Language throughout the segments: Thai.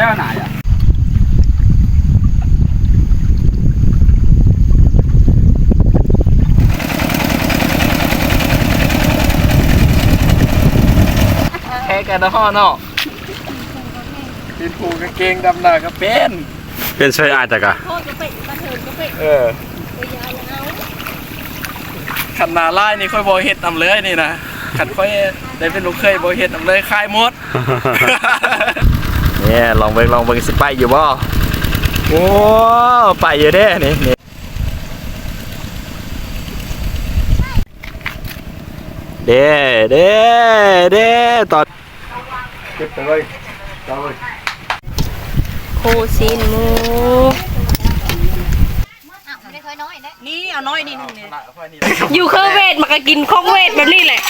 แล้วไหนอะแค่กันนะพ่อเนาะกินผูกกางเกงดำหนาก็เป็นเป็นช่วยอาจจะกะพ่อก็ไปบ้านเถินก็ไปเออไปยายเอาขันนาไล่นี่ค่อยบอเฮ็ดนำเลยนี่นะขันค่อยได้เป็นลูกเคยบอเฮ็ดนำเลยคายหมด เนี่ยลองเบิ่งลองเบิ่งสิไปอยู่บ่โอ้ไปอยู่เด้นี่นี่เด้เด้เด้ตอนเก็บไปเลยเอาเลยโคซินหมูไม่ค่อยน้อยนะนี่เอาน้อยนิดนึงเนี่ยอยู่เครื่องเวทมากกินของเวทแบบนี้แหละ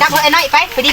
จับเอาไอ้น้อยไปไปดิ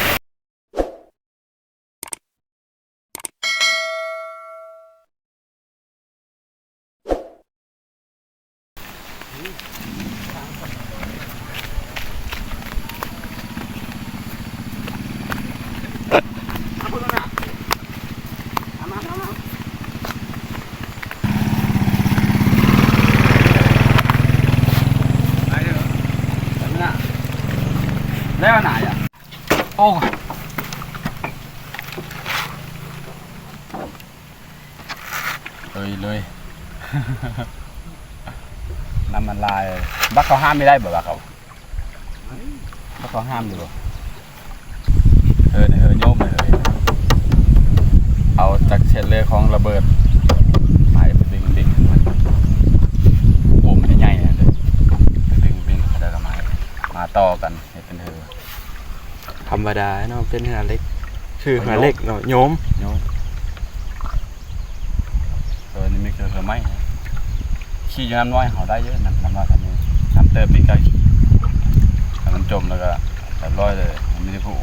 แม่วไหนอะโอ้เลยเลยน้ำมันลายบักเขาห้ามไม่ได้บ่บักเขาบักเขาห้ามอยู่บ่เออเออโยมเลยเฮ้ยเอาจากเช็ดเลยของระเบิดไปดึงดึงขึ้นมาปุ่มใหญ่ๆนะเด้อดึงดึงแล้วก็มามาต่อกันให้เป็นเธอธรรมดาเนาะเป็นหาเล็ก คือหาเล็กเนาะโยมโยมเออนี่ไม่เคยเคยไหมนะขี่อยู่น้ำน้อยเขาได้เยอะนะน้ำน้อยทำนี้น้ำเติมนี่ก็ขี่ถ้ามันจมแล้วก็แต่ร้อยเลยมันไม่ได้ผูก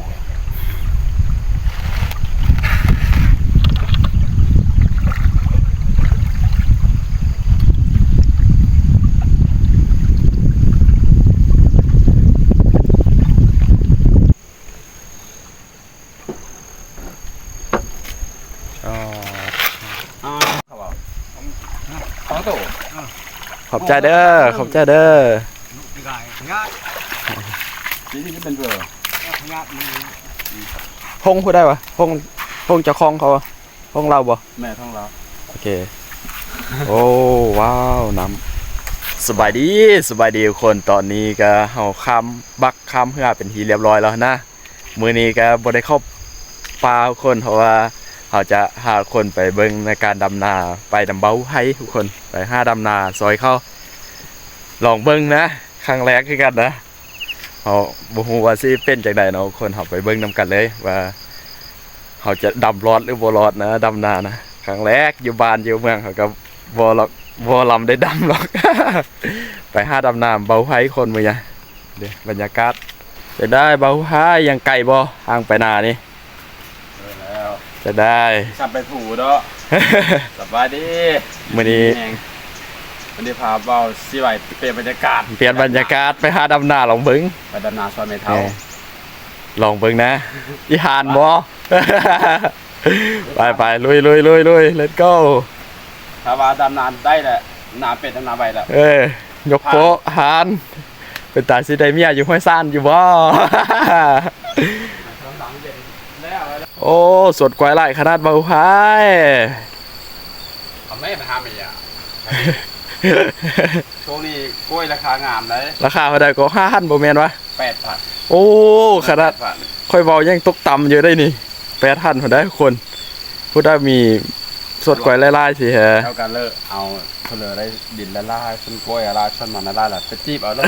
อ๋อ เขาบอกสองตัว ข อบใจเด้อ ขอบใจเด้อนี่ที่เป็นเบอร์พงพูดได้ปะพงพงเจะคลองเขาอะพงเราบ่แม่ท้องเราโอเค โอ้ว้าวน้ำสบายดีสบายดีทุกคนตอนนี้ก็เฮาข้ามบักข้ามเพื่อเป็นทีเรียบร้อยแล้วนะ มือนี้ก็บ่ได้เข้าป่าทุกคนเพราะว่า เขาจะหาคนไปเบิ่งในการดำนาไปดำเบ้าให้ทุกคนไปห้าดำนาซอยเข้า ลองเบิ่งนะครั้งแรกคือกันนะเขาบ่ฮู้ว่าสิเป็นจังไดเนาะคนเขาไปเบิ่งนํกันเลยว่าเขาจะดำรอดหรือบ่รอดนะดำนานะครั้งแรกอยู่บ้านอยู่เมืองเขาก็บอลอกบอลำได้ดำหรอก ไปห้าดำน้ำเบาไห้คนมือยังเดี๋ยวบรรยากาศจะได้เบาไห้ยังไก่บ่ห่างไปนานี่ จะได้จับไปถูเนาะสบายดีมื้อนี้แหงวันนี้พาเบาสิไหวเปลี่ยนบรรยากาศ เปลี่ยนบรรยากาศไปหาดำนาลองเบิ้งไปดำนาซอยเมทัลเออลองเบิ้งนะอีหานบ่ไปไปลุยลุยลุยลุย let's go ถ้าว่าดำนาได้แหละนาเป็ดดำนาใบแล้วเออยกโป๊ะหานเป็นตาสิได้เมียอยู่ห้วยซ่านอยู่บ่ โอ้สดกวายไล่ขนาดเบาพายทำไม่มาทำอีกอะช่วงนี้กล้วยราคางามเลยราคาเท่าใดก็ห้าพันโบแมนวะแปดพันโอ้ขนาดค่อยเบายังตกต่ำอยู่ได้นี่แปดพันพอได้คนพูดได้มีสดกวายไล่ๆสิฮะเท่ากันเลยเอาเพลอได้ดินละลายต้นกล้วยละลายต้นมันละลายละไปจีบเอาเลย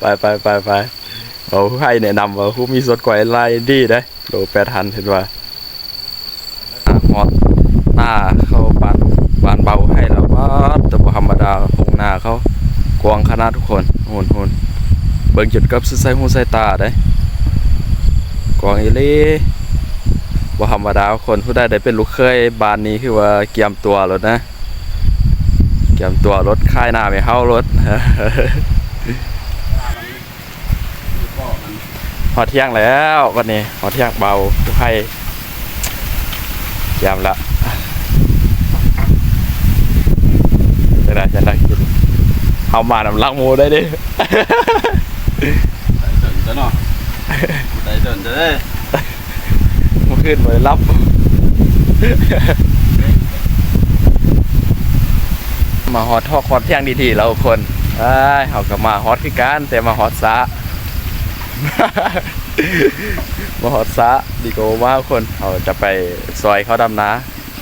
ไปไปไปไป เบาให้แนะนำว่าผู้มีสดกวายไล่ดีได้โลแปดพันเห็นว่าอะฮอดหน้าเข้าบานบานเบาให้แล้วว่าแต่บ่ธรรมดาคงหน้าเขากวางขนาดทุกคนโหนโหนเบิ่งจุดกับสุดใส่หูใส่ตาได้กวางอีลีบ่ธรรมดาคนผู้ใดได้เป็นลูกเคยบานนี้คือว่าเกียมตัวรถนะเกียมตัวรถค่ายหน้าไม่เฮารถ หอดเที่ยงแล้ววันนี้หอดเที่ยงเบาผู้ให้ยามละจะได้จะได้กินเอามานำลังหมูได้ดิเดินจะเนาะได้เดินจะได้เมื่อคืนมารับมาฮอตทอกฮอตเที่ยงดีทีเราคนไอ้ายเขาก็มาฮอตคือกันแต่มาฮอตซะ มาฮอตซะดีกว่าว่าคนเขาจะไปซอยเขาดำนา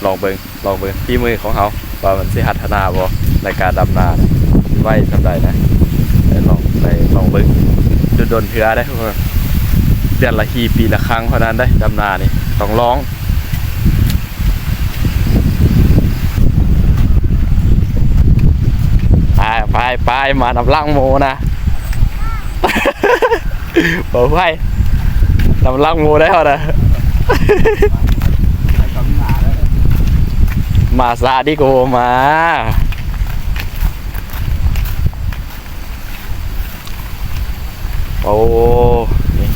ลองเบิงลองเบิงที่มือของเขาว่ามันสิหัฒนาบ่ในการดำนาไว้ทำได้นะไปลองไปลองเบิงดูดนเถือได้ทุกคนเดือนละทีปีละครั้งเท่านั้นได้ดำนานี่ต้องร้องไปไปไปมานำลังโมนะ เปิดไฟนำลังโมได้เหรอนะไปกับหมาแล้วมาซาดิโกมาโอ้นี่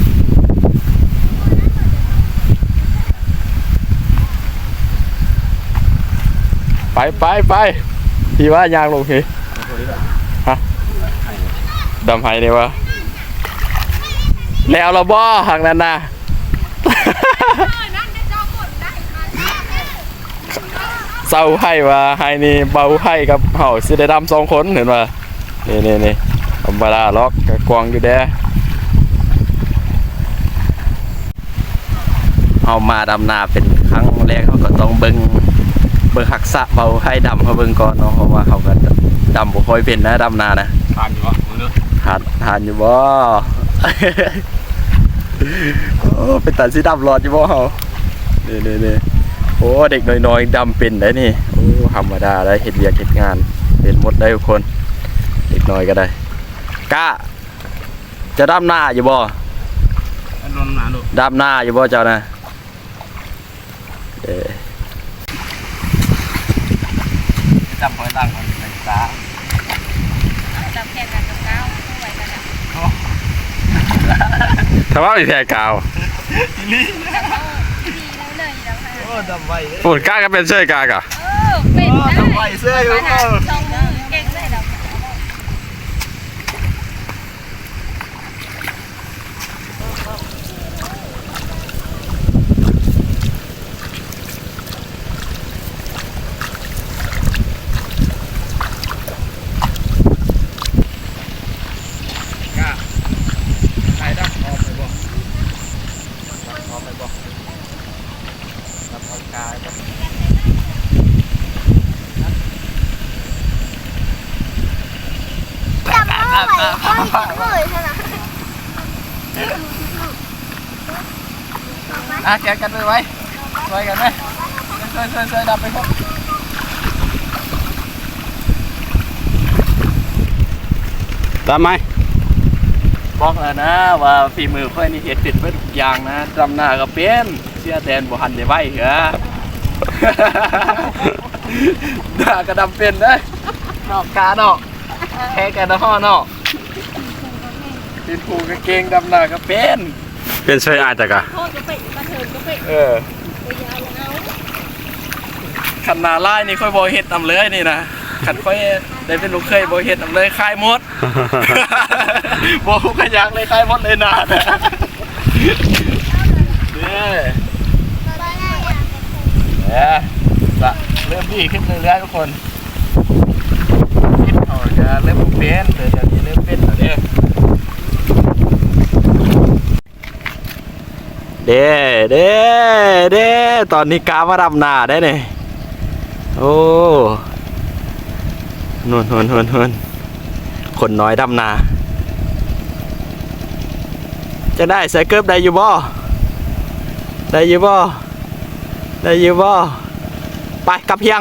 ไปไปไปพี่ว่ายางลงพี่ดำไห้เนี่ยวะ แล้วเราบ่ทางนั้นนะเศร้าให้ว่าให้นี่เบาให้กับเฮาสิได้ดำสองคนเห็นว่านี่นี่นี่ธรรมดาล็อกกับกวางอยู่แด้เฮามาดำนาเป็นครั้งแรกเขาก็ต้องเบิ่งเบิ่งหักษะเบาให้ดำเขาเบิ่งก่อนเนาะเพราะว่าเขาก็ดำบ่ค่อยเป็นนะดำนานะทานอยู่วะมึงเด้อทานทานอยู่บ่ โอ้เป็นตันสีดำรอดอยู่บ่เฮานี่นี่นี่โอ้เด็กน้อยๆดำเป็นได้นี่โอ้ธรรมดาได้เฮ็ดเวียกเฮ็ดงานเป็นหมดได้ทุกคน เด็กน้อยก็ได้กล้าจะดำหน้าอยู่บ่อันนนหนาลูกดำหน้าอยู่บ่เจ้านะเออจำคอยตั้งมันไปซา จับแข่งกันกับก้าวไหวกันอะ ถ้าว่ามีแพ้กาวดีแล้วเลยแล้วค่ะโอ้ดำไว้โอ้กล้าก็เป็นเสื้อกากะ เออเป็นได้ดำไว้เสื้ออยู่ สองเลยเรา ใครดักออกไปบ่ดักออกไปบ่ดักออกกายบ่ จำไม่ไหวค่ อยเลยใช่ไหมอะแกะกันไปไว้ช่วยกันไหมช่วยช่วยช่วยดับไปพวกตามไหมบอกแล้วนะว่าฝีมือค่อยนี่เฮ็ดเป็นเบิดทุกอย่างนะดำหน้าก็เป็นเสื้อแทนบ่หันได้ไว้เหรอหน้าก็ดำเป็นเด้อนอกกาเนาะแค่กันนะฮ้อเนาะ เป็นผูกางเกงดำหน้าก็เป็นเป็นช่วยอาจจะกะโทษก็ไปมาเถิดก็ไปเออไปยาวเอาขันหนาลายนี่ค่อยบ่เฮ็ดนำเลยนี่นะขันค่อยได้เป็นลูกเคยบ่เฮ็ดนำเลยคายหมดบ่ฮู้กันยังเลยคายหมดเลยนะเด้อเนี่ยจะเริ่มดีขึ้นเรื่อยๆทุกคนคิดเขาจะเริ่มเป็นแต่เดี๋ยวนี้เริ่มเป็นแล้วเนี่ย เด้เด้เด้ตอนนี้กามาดำนาได้เนี่ยโอ้นวลนวลนวลนวลคนน้อยดำนา จะได้ใส่เกิบได้อยู่บ่ได้อยู่บ่ได้อยู่บ่ไปกลับเพียง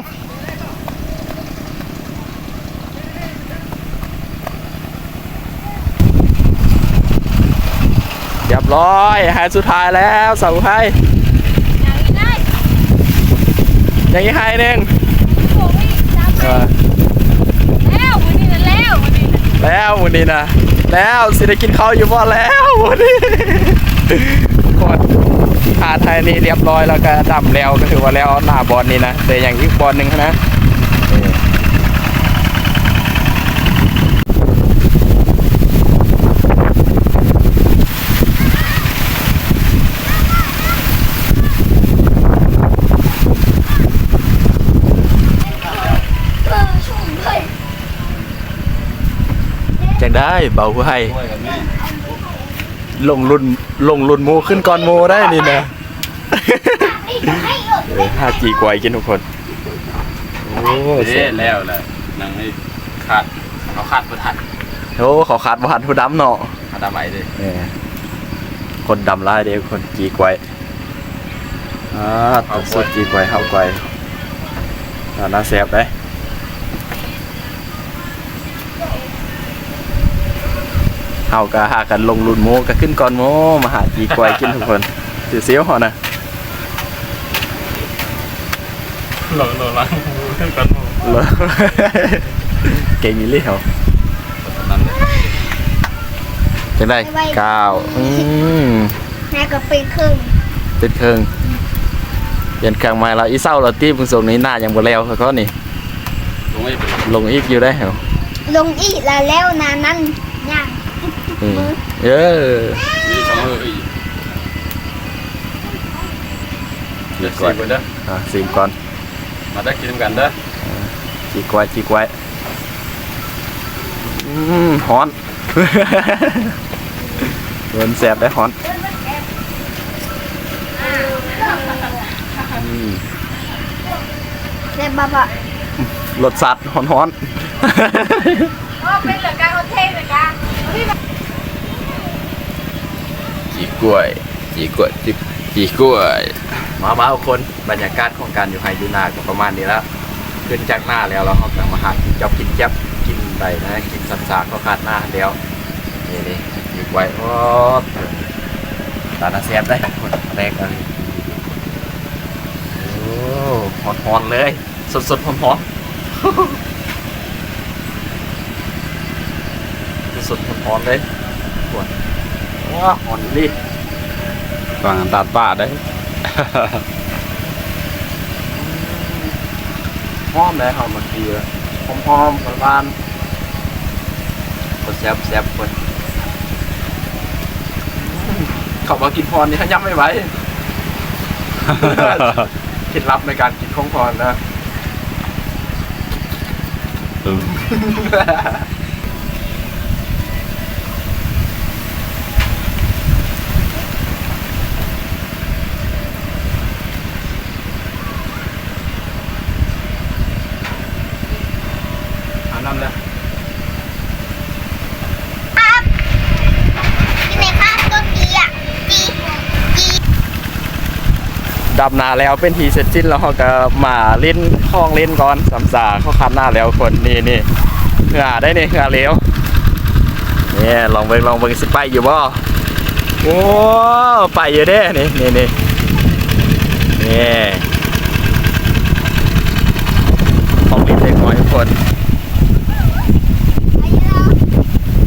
รียบร้อยหายสุดท้ายแล้วเสาไทยอย่างนี้ได้อย่างนี้ให้หนึ่งโอ้ยจับเออแล้ววันนี้นะแล้ววันนี้นะแล้ววันนี้นะแล้วสิได้กินข้าวอยู่บ่แล้ววันนี้ทุกคนหาไทยนี่เรียบร้อยแล้วก็ดำแล้วก็ถือว่าแล้วหน้าบอลนี่นะแต่อย่างอีกบอลหนึ่งนะนี่จังได้ เบาให้ช่วยกันแม่ลงรุนลงรุนหมูขึ้นก่อนหมูได้นี่นะเออห้าจีกวยกินทุกคน โอ้เด้แล้วแหละนั่งให้ขาดเขาขาดบ่ทันโหเขาขาดบหันผู้ดำเนาะเขาทำไมเด้เออคนดำลายเด้คนจีกวยอ่าตัวสุดจีกวยเข้ากวยอ่าน่าแซ่บเลย เฮาก็หากันลงรุนหมูก็ขึ้นก่อนหมูมาหาจีกวยกินทุกคนสิเสียวหอนะหลงหลงลังขึ้นกันหมดเหรอเก่งอีหลี่เหรอนั่นเลยจังได้เก้าอืมแม่ก็เป็นครึ่งเป็นเครื่องเปลี่ยนเครื่องใหม่แล้วอีเศร้าเราตีมึงส่งนี้หน้ายังบ่แล้วเขาก็นี่ลงไม่เป็นลงอีกอยู่ได้เหรอลงอีกแล้วแล้วนานั้นย่าง อืมเออมีสองมืออีกเดี๋ยวสิบเด้ออะสิมก่อน มาได้กินกันเด้อจีกไว้จีกไว้อืมฮ้อนเงินแสบได้ฮ้อนอืมแล้วบ้าบ้ารสสัตว์ฮ้อนฮ้อนโอ้เป็นเหลือการโอเทเหลือการ จีกล้วย จีกล้วยจีจีกล้วย มามาทุกคนบรรยากาศของการอยู่ไฮยูนาก็ประมาณนี้แล้วขึ้นจากหน้าแล้วเราเขากลับมาหากินเจ้ากินแจ๊บกินไปนะกินสัมสาก็ขาดหน้าแล้วนี่นี่จีกล้วยโอ้ตาหน้าแซ่บได้คนแรกเลยโอ้หอนๆเลย สดๆหอนๆสดๆหอนเลยปวด ว้าหอนดิฟังตัดป้าได้หอมเลยหอมมันดีเลยหอมหอมๆหวานๆคนแซ่บแซ่บคนเขามากินพรนี่ขยับไม่ไหวเคล็ดลับในการกินของพรนะ อันนั้นแหละ ที่ไหนครับตัวกีอะกีกี ดับหนาแล้วเป็นทีเสร็จสิ้นแล้วเขาก็มาเล่นคลองเล่นก่อนสามสาเขาคันหน้าแล้วคนนี่นี่เหงื่อได้นี่เหงื่อเหลวนี่ลองเบิ่งลองเบิ่งสิไปอยู่บ่โอ้ไปอยู่เด้นี่นี่นี่นี่ของเล่นเล็กน้อยทุกคน ไปเยอะ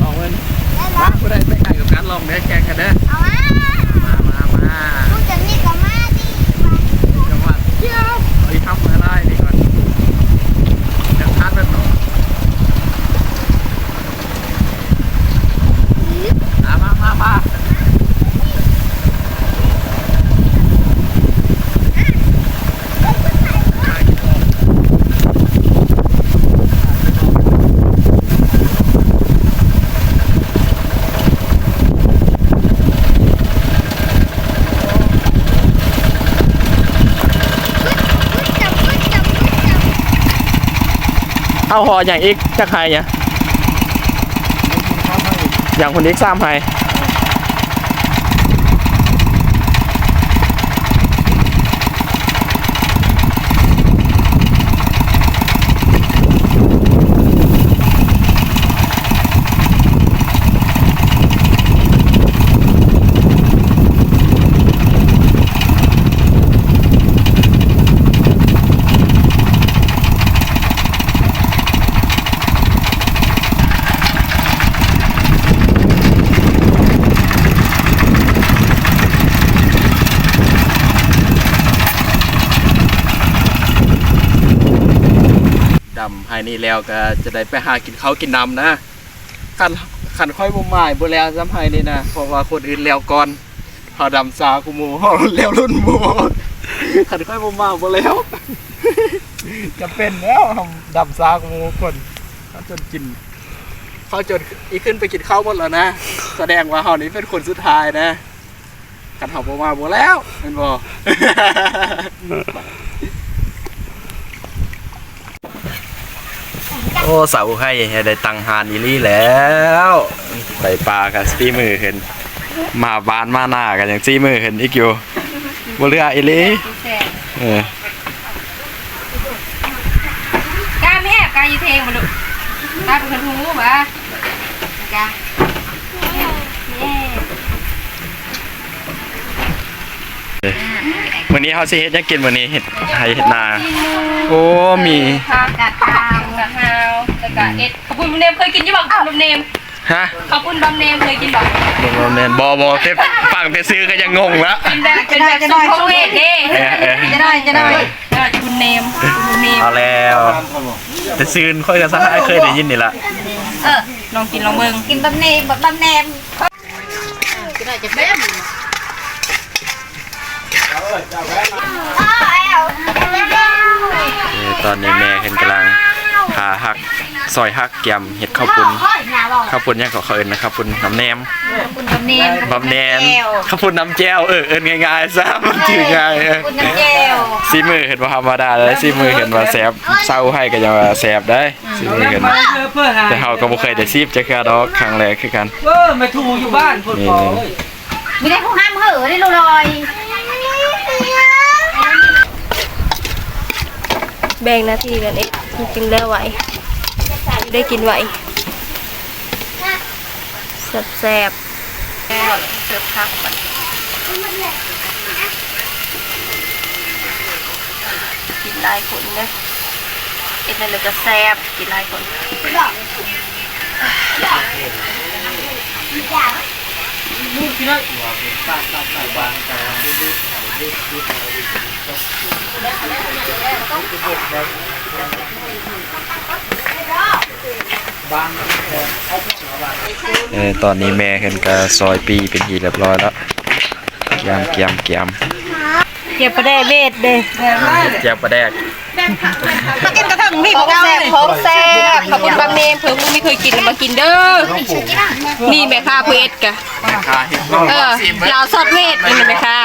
ลองเบิ่ง แล้ว มาผู้ใดไปแข่งกับการลองเด้อแข่งกันเด้อ เอามา มามามา พูดจะนี่กับมาดิ จังหวัดเที่ยวไอ้ทับมาไล่นี่ก่อนจะทัดไปต่อมามามามา จับจับจับจับ เอา หออย่างอีกจะใครเนี่ยอย่างคนอีกสามไฮายนี่แล้วก็จะได้ไปหากินข้าวกินน้ำนะคันคันค่อยบ่หมายบ่แล้วซ้ำไห้นี่นะเพราะว่าคนอื่นแล้วก่อนเฮาดำซากูหมู่เฮาแล้วรุ่นหมู่คันค่อยบ่มาบ่แล้ว จะเป็นแล้วเฮาดำซากูหมู่คนเขาจนกินเขาจนอีขึ้นไปกินข้าวหมดแล้วนะแสดงว่าเฮานี่เป็นคนสุดท้ายนะคันเฮาบ่มาบ่แล้วแม่นบ่ โอ้สาวให้ได้ตังหานอีลี่แล้วได้ปลากันซีมือเห็น มาบ้านมาหน้ากันอย่างซีมือเห็นอีกอยู่บ่เรืออีลี่เออกล้าแม่กล้าอยู่เทงมาลูกกล้าเป็นคนหูบ่กล้าแม่วันนี้เฮาสิเฮ็ดหยังกินวันนี้เฮ็ดไห้เฮ็ดนา โอ้มีข้าวกะเพรากะเพรา แล้วก็เอ็ดขอบคุณบำเนมเคยกินยี่บ้างบำเนมฮะขอบคุณบำเนมเคยกินบ่บ่แม่นบ่บ่แต่ฟังแต่ซื้อก็ยังงงละเป็นแบบเป็นแบบซุปโคเวทเด้เออเออจะได้จะได้คุณเนมคุณเนมเอาแล้ว แต่ซื้อค่อยก็ซะเคยได้ยินนี่ล่ะเออลองกินลองเบิ่งกินบะเนมแบบบะแนมพ่อแอลเออตอนนี้แม่เห็นกำลังหาหัก ซอยหักแกมเห็ดข้าวปุ้นพ่อหนาบอกข้าวปุ้นยังขอเขาเอินนะข้าวปุ้นน้ำแหนมคุณบะเนมบำแหนมข้าวปุ้นน้ำแจ่วเออเอินง่ายๆซะมันถือง่ายเออคุณน้ำเจลซีมือเห็นว่าธรรมดาเลยซีมือเห็นว่าแสบเศร้าให้ก็จะว่าแสบได้ซีมือเห็นเพื่อหาแต่เขาก็บ่เคยได้ซีบจักกะดอกครั้งแรกคือกันเออมาถูอยู่บ้านพุ่นพอเว้ยไม่ได้ผู้ห้ามเหอะได้ลูลอยแบ่งหน้าที่กันเอ็ดกินแล้วไหว ได้กินไหวแซ่บๆแล้วเสิร์ฟพักก่อนกินลายคนนะเอ็ดนั่นเลยก็แซ่บกินลายคน เออตอนนี้แม่เห็นก็ซอยปีเป็นทีเรียบร้อยแล้วแกมแกมแกมเก็บประเดเวทเด้แกมปลาแด กของแซ่บของแซ่บขอบคุณบางเนมเพิ่งไม่เคยกินมากินเด้อ นี่แม่ค้าเพื่อเอ็ดกะค่าเห็ดเออลาวซอดเวทนี่แม่ค้า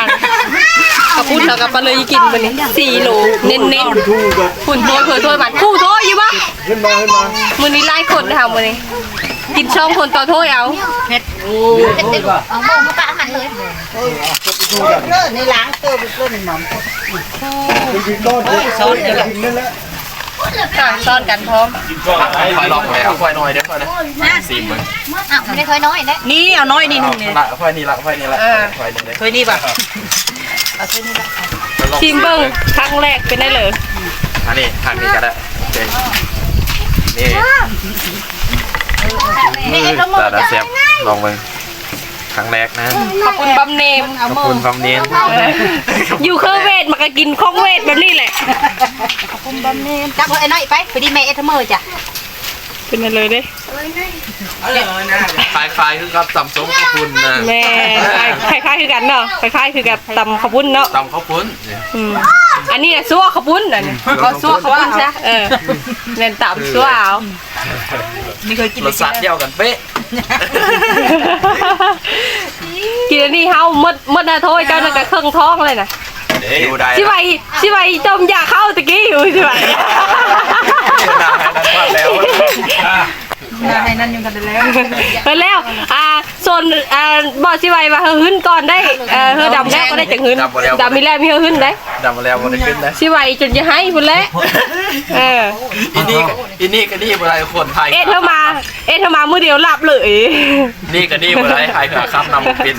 ขอบคุณเรากับปลาเลยกินมันนี่สี่โลเน้นเน้นๆคุณโทษเผื่อโทษมันผู้โทษอยู่ปะมือนี้ไล่คนนะคะมือนี้ กินช่องคนต่อโทษเอาเอาโม่มาปะมันเลยเลิศในล้างเติมเลิศในหนอมต่างซ่อนกันพร้อมคอยลองไปเอาคอยหน่อยเดี๋ยวคอยนะซีมมึงอ้าวไม่ได้ค่อยน้อยนะนี่เอาน้อยนี่นึงเนี่ยละคอยนี่ละคอยนี่ละคอยนี่เลยเคยนี่ป่ะชิมเบิ้งครั้งแรกเป็นได้เลยอันนี้ทางนี้ก็ได้เจ๋งนี่ ตาดาเซฟลองมึงครั้งแรกนะ ขอบคุณบำเนมขอบคุณความเนียนอยู่เคอร์เวทมากกินข้องเวทแบบนี้แหละจับไอ้น้อยไปไปดีแม่เอทเมอร์จ้ะเป็นอะไรเด้คล้ายๆคือกับตำส้มข้าวปุ้นนะแม่คล้ายๆคือกันเนาะคล้ายๆคือกับตำข้าวปุ้นเนาะตำข้าวปุ้นอืมอันนี้น่ะซั่วข้าวปุ้นอันนี้ก็ซั่วข้าวปุ้นซะเออเน้นตำซั่วเอา นี่เคยกินรสชาติเดียวกันเป๊ะกินอันนี้เฮาหมดหมดหน้าโทษเจ้านั่นก็เครื่องท้องเลยนะดูได้ชิไวชิไวจมอยากเข้าตะกี้อยู่ชิไวแล้ว ให้นั่นอยู่กันแล้วเออแล้วอ่าโซนอ่าบอกชิไวว่าเฮาหึ้นก่อนได้เออเฮาดำแล้วก็ได้จังหึ้นดำมีแล้วมีเฮาหึ้นได้ดำมาแล้วมันขึ้นนะชิไวจนจะให้พุ่นแล้วเอออินนี่อินนี่ก็นี่อะไรคนไทยเอ็ดเธอมา เอ็ดเธอมามือเดียวหลับเลยนี่ก็นี่อะไรไทยขาครับนำเป็น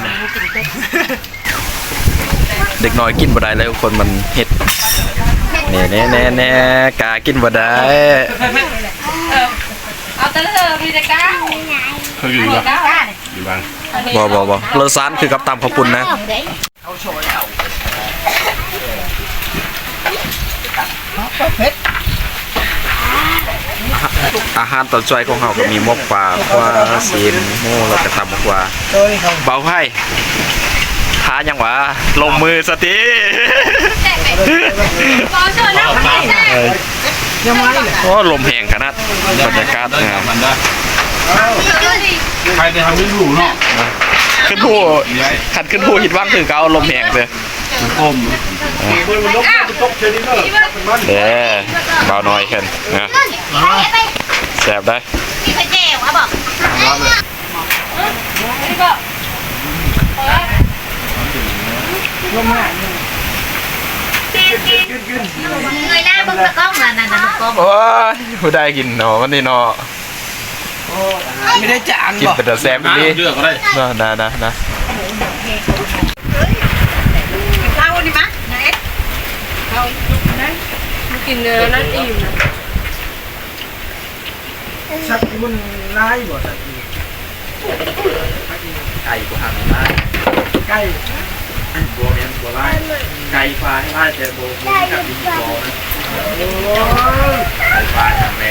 เด็กน้อยกินบ่ได้แล้วคนมันเห็ดแน่แน่แน่แน่กากินบ่ได้ เอาแต่ละเธอมีแต่ก้าวเขาอยู่ก้าวบ่บ่บ่รสชาติคือกับตำข้าวปุ้นนะนอาหารตอนช่วยของเราก็มีหมกปลาควาซีนหมูแล้วก็ตำบักหว่าเบาไพ่หายังวะลงมือสติขอเชิญนะ ไปแซ่โอ้ลมแห้งขนาดบรรยากาศงามมันได้ใครจะทำไม่ถูกเนาะขึ้นผู้ขัดขึ้นผู้หิดว่างคือเกาลมแห้งเลยอมเด้เบาน้อยขึ้นนะแสบได้พี่เคยแจ้วะบอก เงยหน้าเบิ่งตะกล้องน่ะนั่นน่ะมันกล้องโอ้ยผู้ได้กินเนาะวันนี้เนาะไม่ได้จางกินบ่เป็นแต่แซ่บดีเลือกก็ได้เนาะนะนะนะเอาดิมะไหนกินเนื้อนั่นอิ่มนะสัตว์มันร้ายบ่สัตว์ไก่กูหันได้ใกล้ บัวเมียนบัวไล่ไก่ปลาให้ไล่แต่บัวบัวกับดินบัวนะไก่ปลาทางแม่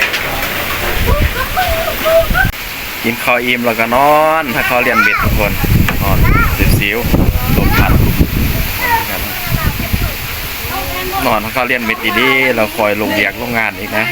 กินข้าวอิ่มแล้วก็นอน ถ้าเขาเรียนเบ็ดทุกคนนอนสิวลมพัดนอนถ้าเขาเรียนเบ็ดดีๆเราคอยลงเรียกลงงานอีกนะ